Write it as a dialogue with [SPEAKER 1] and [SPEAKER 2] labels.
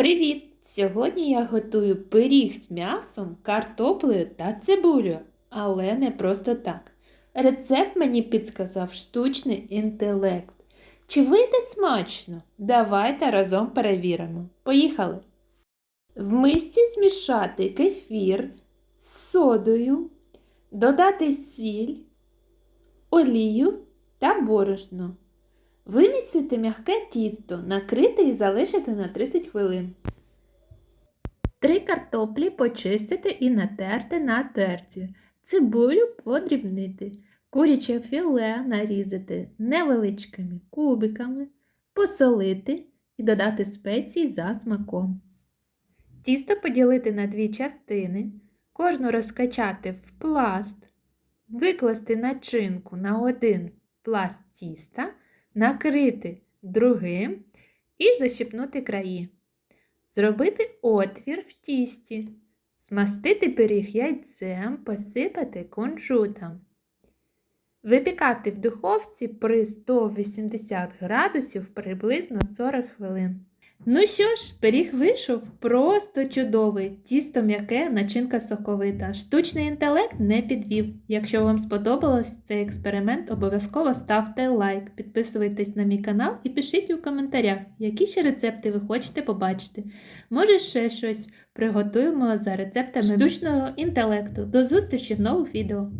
[SPEAKER 1] Привіт! Сьогодні я готую пиріг з м'ясом, картоплею та цибулею, але не просто так. Рецепт мені підсказав штучний інтелект. Чи вийде смачно? Давайте разом перевіримо. Поїхали! В мисці змішати кефір з содою, додати сіль, олію та борошно. Вимісити м'яке тісто, накрити і залишити на 30 хвилин. Три картоплі почистити і натерти на терці. Цибулю подрібнити. Куряче філе нарізати невеличкими кубиками, посолити і додати спеції за смаком. Тісто поділити на дві частини, кожну розкачати в пласт, викласти начинку на один пласт тіста, накрити другим і защипнути краї. Зробити отвір в тісті, смастити пиріг яйцем, посипати кунжутом. Випікати в духовці при 180 градусів приблизно 40 хвилин. Ну що ж, пиріг вийшов просто чудовий. Тісто м'яке, начинка соковита. Штучний інтелект не підвів. Якщо вам сподобалось цей експеримент, обов'язково ставте лайк, підписуйтесь на мій канал і пишіть у коментарях, які ще рецепти ви хочете побачити. Може, ще щось приготуємо за рецептами штучного інтелекту. До зустрічі в нових відео!